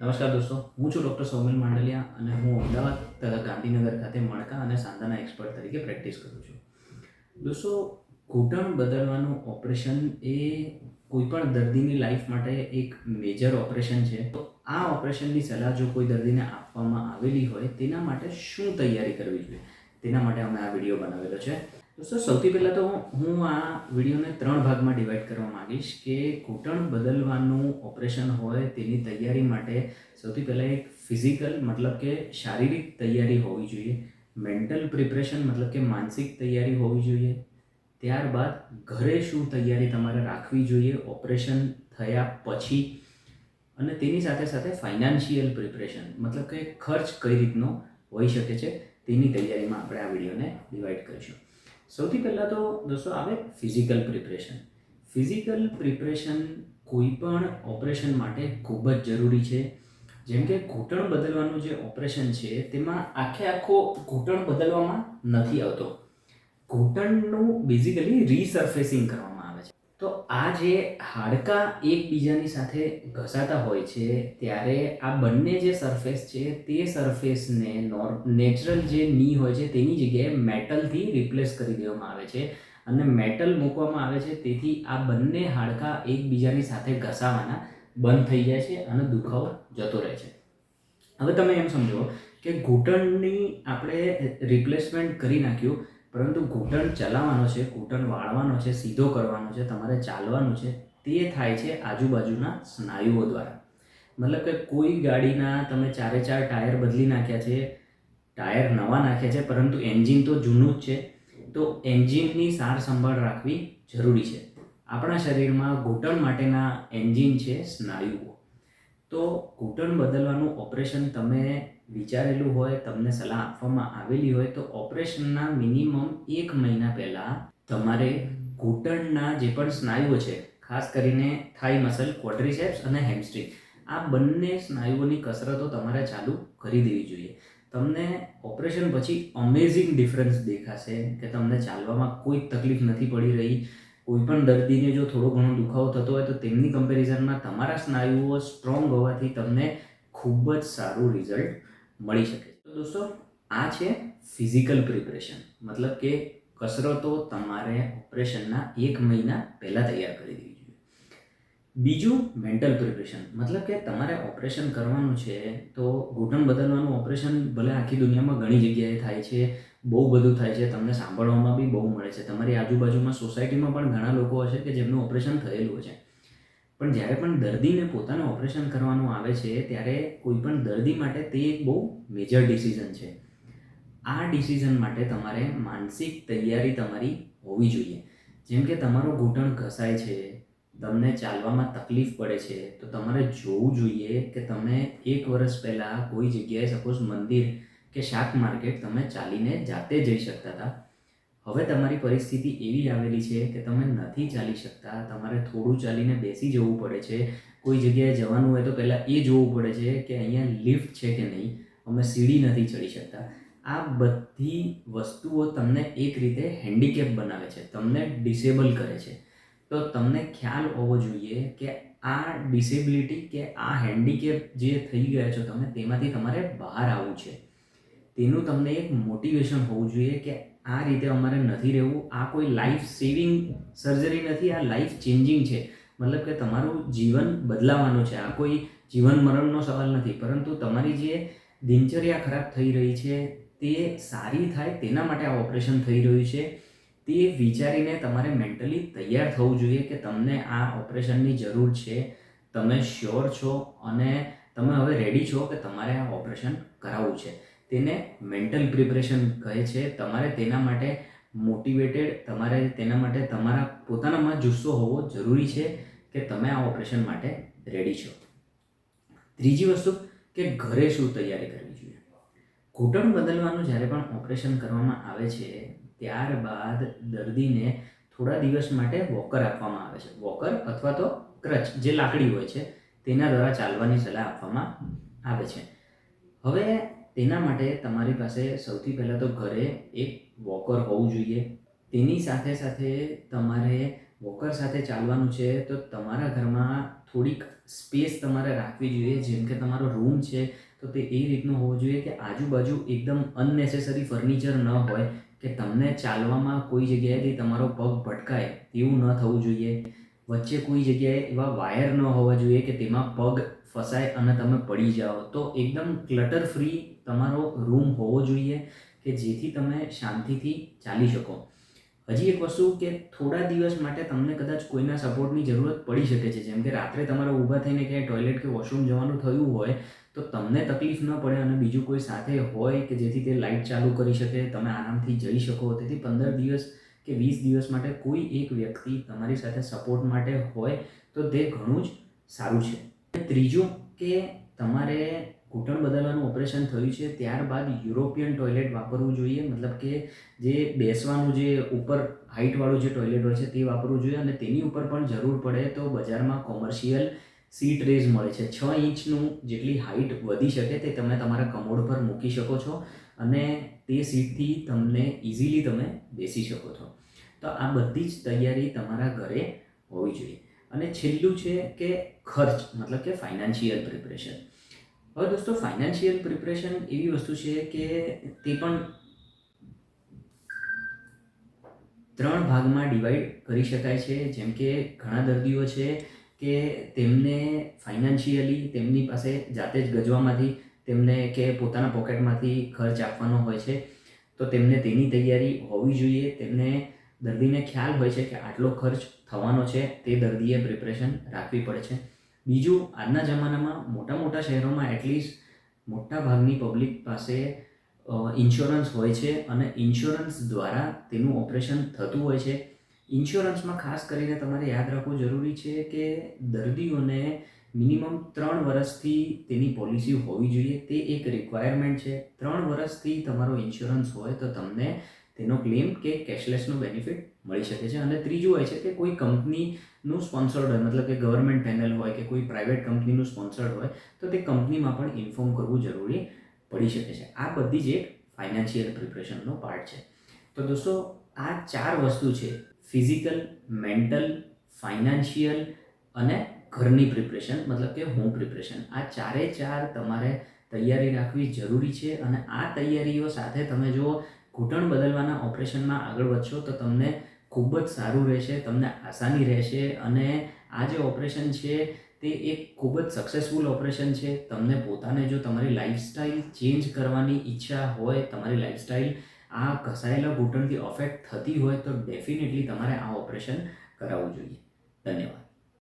નમસ્કાર દોસ્તો, હું છું ડૉક્ટર સૌમિલ માંડલિયા અને હું અમદાવાદ તથા ગાંધીનગર ખાતે મણકા અને સાંધાના એક્સપર્ટ તરીકે પ્રેક્ટિસ કરું છું. દોસ્તો, ઘૂંટણ બદલવાનું ઓપરેશન એ કોઈપણ દર્દીની લાઈફ માટે એક મેજર ઓપરેશન છે. તો આ ઓપરેશનની સલાહ જો કોઈ દર્દીને આપવામાં આવેલી હોય, તેના માટે શું તૈયારી કરવી જોઈએ? તેના માટે અમે આ વીડિયો બનાવેલો છે. દોસ્તો સૌથી પહેલાં તો હું આ વિડીયોને ત્રણ ભાગમાં ડિવાઈડ કરવા માંગીશ કે ઘૂંટણ બદલવાનું ઓપરેશન હોય તેની તૈયારી માટે સૌથી પહેલાં એક ફિઝિકલ મતલબ કે શારીરિક તૈયારી હોવી જોઈએ મેન્ટલ પ્રિપરેશન મતલબ કે માનસિક તૈયારી હોવી જોઈએ, ત્યારબાદ ઘરે શું તૈયારી તમારે રાખવી જોઈએ ઓપરેશન થયા પછી અને તેની સાથે સાથે ફાઇનાન્શિયલ પ્રિપરેશન મતલબ કે ખર્ચ કઈ રીતનો હોઈ શકે છે તેની તૈયારીમાં આપણે આ વિડીયોને ડિવાઈડ કરીશું. સૌથી પહેલાં તો દોસ્તો, આવે ફિઝિકલ પ્રિપરેશન ફિઝિકલ પ્રિપરેશન કોઈ પણ ઓપરેશન માટે ખૂબ જ જરૂરી છે. જેમ કે ઘૂંટણ બદલવાનું જે ઓપરેશન છે, તેમાં આખે આખો ઘૂંટણ બદલવામાં નથી આવતો. ઘૂંટણનું બેઝિકલી રીસર્ફેસિંગ કરવામાં તો આ જે હાડકાં એકબીજાની સાથે ઘસાતા હોય છે, ત્યારે આ બંને જે સરફેસ છે, તે સરફેસને નોર નેચરલ જે ની હોય છે, તેની જગ્યાએ મેટલથી રિપ્લેસ કરી દેવામાં આવે છે. અને મેટલ મૂકવામાં આવે છે, તેથી આ બંને હાડકાં એકબીજાની સાથે ઘસાવાના બંધ થઈ જાય છે અને દુખાવો જતો રહે છે. હવે તમે એમ સમજો કે ઘૂંટણની આપણે રિપ્લેસમેન્ટ કરી નાખ્યું પરંતુ ઘૂંટણ ચલાવવાનો છે, ઘૂંટણ વાળવાનો છે, સીધો કરવાનો છે, તમારે ચાલવાનું છે, તે થાય છે આજુબાજુના સ્નાયુઓ દ્વારા. મતલબ કે કોઈ ગાડીના તમે ચારે ચાર ટાયર બદલી નાખ્યા છે, ટાયર નવા નાખ્યા છે, પરંતુ એન્જિન તો જૂનું જ છે, તો એન્જિનની સાર સંભાળ રાખવી જરૂરી છે. આપણા શરીરમાં ઘૂંટણ માટેના એન્જિન છે સ્નાયુઓ. તો ઘૂંટણ બદલવાનું ઓપરેશન તમે વિચારેલું હોય, તમને સલાહ આપવામાં આવેલી હોય, તો ઓપરેશનના મિનિમમ એક મહિના પહેલાં તમારે ઘૂંટણના જે પણ સ્નાયુઓ છે, ખાસ કરીને થાઈ મસલ ક્વોડ્રીસેપ્સ અને હેમસ્ટ્રિંગ આ બંને સ્નાયુઓની કસરતો તમારે ચાલુ કરી દેવી જોઈએ. તમને ઓપરેશન પછી અમેઝિંગ ડિફરન્સ દેખાશે કે તમને ચાલવામાં કોઈ તકલીફ નથી પડી રહી કોઈ પણ દર્દીને જો થોડો ઘણો દુખાવો થતો હોય તો તેમની કમ્પેરિઝનમાં તમારા સ્નાયુઓ સ્ટ્રોંગ હોવાથી તમને ખૂબ જ સારું રિઝલ્ટ મળી શકે તો દોસ્તો, આ છે ફિઝિકલ પ્રિપરેશન મતલબ કે કસરતો તમારે ઓપરેશનના એક મહિના પહેલાં તૈયાર કરી જોઈએ બીજું મેન્ટલ પ્રિપરેશન મતલબ કે તમારે ઓપરેશન કરવાનું છે તો ઘૂંટણ બદલવાનું ઓપરેશન ભલે આખી દુનિયામાં ઘણી જગ્યાએ થાય છે, બહુ બધું થાય છે, તમને સાંભળવામાં બી બહુ મળે છે. તમારી આજુબાજુમાં સોસાયટીમાં પણ ઘણા લોકો હશે કે જેમનું ઓપરેશન થયેલું છે પણ જ્યારે પણ દર્દીને પોતાને ઓપરેશન કરવાનું આવે છે, ત્યારે કોઈ પણ દર્દી માટે તે એક બહુ મેજર ડિસિઝન છે. આ ડિસિઝન માટે તમારે માનસિક તૈયારી તમારી હોવી જોઈએ. જેમ કે તમારો ઘૂંટણ ઘસાય છે તમને ચાલવામાં તકલીફ પડે છે, તો તમારે જોવું જોઈએ કે તમે એક વર્ષ પહેલાં કોઈ જગ્યાએ સપોઝ મંદિર કે શાક માર્કેટ તમે ચાલીને જાતે જઈ શકતા હતા. હવે તમારી પરિસ્થિતિ એવી આવેલી છે કે તમે નથી ચાલી શકતા, તમારે થોડું ચાલીને બેસી જવું પડે છે. કોઈ જગ્યાએ જવાનું હોય તો પહેલાં એ જોવું પડે છે કે અહીંયા લિફ્ટ છે કે નહીં. અમે સીડી નથી ચડી શકતા. આ બધી વસ્તુઓ તમને એક રીતે હેન્ડીકેપ બનાવે છે, તમને ડિસેબલ કરે છે. તો તમને ખ્યાલ હોવો જોઈએ કે આ ડિસેબિલિટી કે આ હેન્ડીકેપ જે થઈ ગયા છો તમે, તેમાંથી તમારે બહાર આવવું છે. તેનું તમને એક મોટિવેશન હોવું જોઈએ કે આ રીતે અમારે નથી રહેવું. આ કોઈ લાઈફ સેવિંગ સર્જરી નથી, આ લાઈફ ચેન્જિંગ છે. મતલબ કે તમારું જીવન બદલાવાનું છે. આ કોઈ જીવન મરણનો સવાલ નથી. પરંતુ તમારી જે દિનચર્યા ખરાબ થઈ રહી છે, તે સારી થાય, તેના માટે આ ઓપરેશન થઈ રહ્યું છે. તે વિચારીને તમારે મેન્ટલી તૈયાર થવું જોઈએ કે તમને આ ઓપરેશનની જરૂર છે. તમે શ્યોર છો અને તમે હવે રેડી છો કે તમારે આ ઓપરેશન કરાવવું છે. તેને મેન્ટલ પ્રિપરેશન કહે છે. તમારે તેના માટે મોટિવેટેડ તમારે તેના માટે તમારા પોતાનામાં જુસ્સો હોવો જરૂરી છે કે તમે આ ઓપરેશન માટે રેડી છો. ત્રીજી વસ્તુ કે ઘરે શું તૈયારી કરવી જોઈએ. ઘૂંટણ બદલવાનું જ્યારે પણ ઓપરેશન કરવામાં આવે છે ત્યારબાદ દર્દીને થોડા દિવસ માટે વોકર આપવામાં આવે છે. વોકર અથવા તો ક્રચ જે લાકડી હોય છે, તેના દ્વારા ચાલવાની સલાહ આપવામાં આવે છે. હવે તેના માટે તમારી પાસે સૌથી પહેલાં તો ઘરે એક વોકર હોવું જોઈએ. તેની સાથે સાથે તમારે વોકર સાથે ચાલવાનું છે, તો તમારા ઘરમાં થોડીક સ્પેસ તમારે રાખવી જોઈએ. જેમ કે તમારો રૂમ છે, તો તે એ રીતનો હોવો જોઈએ કે આજુબાજુ એકદમ અનનેસેસરી ફર્નિચર ન હોય. કે તમને ચાલવામાં કોઈ જગ્યાએથી તમારો પગ ભટકાય તેવું ન થવું જોઈએ. વચ્ચે કોઈ જગ્યાએ એવા વાયર ન હોવા જોઈએ કે તેમાં પગ ફસાય અને તમે પડી જાઓ. તો એકદમ ક્લટર ફ્રી તમારો રૂમ હોવો જોઈએ કે જેથી તમે શાંતિથી ચાલી શકો. હજી એક વસ્તુ કે થોડા દિવસ માટે તમને કદાચ કોઈના સપોર્ટની જરૂરત પડી શકે છે. જેમ કે રાત્રે તમારે ઊભા થઈને ક્યાંય ટોયલેટ કે વોશરૂમ જવાનું થયું હોય, તો તમને તકલીફ ન પડે અને બીજું કોઈ સાથે હોય કે જેથી તે લાઇટ ચાલુ કરી શકે, તમે આરામથી જઈ શકો. તેથી પંદર દિવસ કે વીસ દિવસ માટે કોઈ એક વ્યક્તિ તમારી સાથે સપોર્ટ માટે હોય, તો તે ઘણું જ સારું છે. ત્રીજું કે તમારે ઘૂંટણ બદલવાનું ઓપરેશન થયું છે, ત્યારબાદ યુરોપિયન ટોયલેટ વાપરવું જોઈએ. મતલબ કે જે બેસવાનું જે ઉપર હાઇટવાળું જે ટોયલેટ હોય છે તે વાપરવું જોઈએ અને તેની ઉપર પણ જરૂર પડે તો બજારમાં કોમર્શિયલ સીટ રેઝ મળે છે. છ ઇંચનું જેટલી હાઇટ વધી શકે તે તમે તમારા કમોડ પર મૂકી શકો છો અને તે સીટથી તમને ઇઝીલી તમે બેસી શકો છો. તો આ બધી જ તૈયારી તમારા ઘરે હોવી જોઈએ. અને છેલ્લું છે કે ખર્ચ, મતલબ કે ફાઇનાન્શિયલ પ્રિપરેશન. હવે દોસ્તો ફાઇનાન્શિયલ પ્રિપરેશન એવી વસ્તુ છે કે તે પણ ત્રણ ભાગમાં ડિવાઈડ કરી શકાય છે. જેમ કે ઘણા દર્દીઓ છે કે તેમને ફાઇનાન્શિયલી તેમની પાસે જાતે જ ગજવામાંથી તેમને કે પોતાના પોકેટમાંથી ખર્ચ આપવાનો હોય છે. તો તેમને તેની તૈયારી હોવી જોઈએ. તેમને દર્દીને ખ્યાલ હોય છે કે આટલો ખર્ચ થવાનો છે. તે દર્દીએ પ્રિપરેશન રાખવી પડે છે. બીજું, આજના જમાનામાં મોટા મોટા શહેરોમાં એટલીસ્ટ મોટા ભાગની પબ્લિક પાસે ઇન્સ્યોરન્સ હોય છે અને ઇન્સ્યોરન્સ દ્વારા તેનું ઓપરેશન થતું હોય છે. ઇન્સ્યોરન્સમાં ખાસ કરીને તમારે યાદ રાખવું જરૂરી છે કે દર્દીઓને મિનિમમ ત્રણ વર્ષથી તેની પોલિસી હોવી જોઈએ. તે એક રિક્વાયરમેન્ટ છે. ત્રણ વર્ષથી તમારો ઇન્સ્યોરન્સ હોય તો તમને તેનો ક્લેમ કે કેશલેસનો બેનિફિટ મળી શકે છે. અને ત્રીજું હોય છે કે કોઈ કંપનીનું સ્પોન્સર્ડ હોય, મતલબ કે ગવર્મેન્ટ પેનલ હોય કે કોઈ પ્રાઇવેટ કંપનીનું સ્પોન્સર્ડ હોય, તો તે કંપનીમાં પણ ઇન્ફોર્મ કરવું જરૂરી પડી શકે છે. આ બધી જ એક ફાઇનાન્શિયલ પ્રિપરેશનનો પાર્ટ છે. તો દોસ્તો, આ ચાર વસ્તુ છે ફિઝિકલ મેન્ટલ ફાઇનાન્શિયલ અને ઘરની પ્રિપરેશન મતલબ કે હોમ પ્રિપરેશન આ ચારે ચાર તમારે તૈયારી રાખવી જરૂરી છે અને આ તૈયારીઓ સાથે તમે જો ઘૂંટણ બદલવાના ઓપરેશનમાં આગળ વધશો તો તમને ખૂબ જ સારું રહેશે, તમને આસાની રહેશે અને આ જે ઓપરેશન છે તે એક ખૂબ જ સક્સેસફુલ ઓપરેશન છે. તમને પોતાને જો તમારી લાઈફસ્ટાઈલ ચેન્જ કરવાની ઈચ્છા હોય, તમારી લાઈફસ્ટાઈલ આ ઘસાયેલા ઘૂંટણથી અફેક્ટ થતી હોય તો ડેફિનેટલી તમારે આ ઓપરેશન કરાવવું જોઈએ. ધન્યવાદ.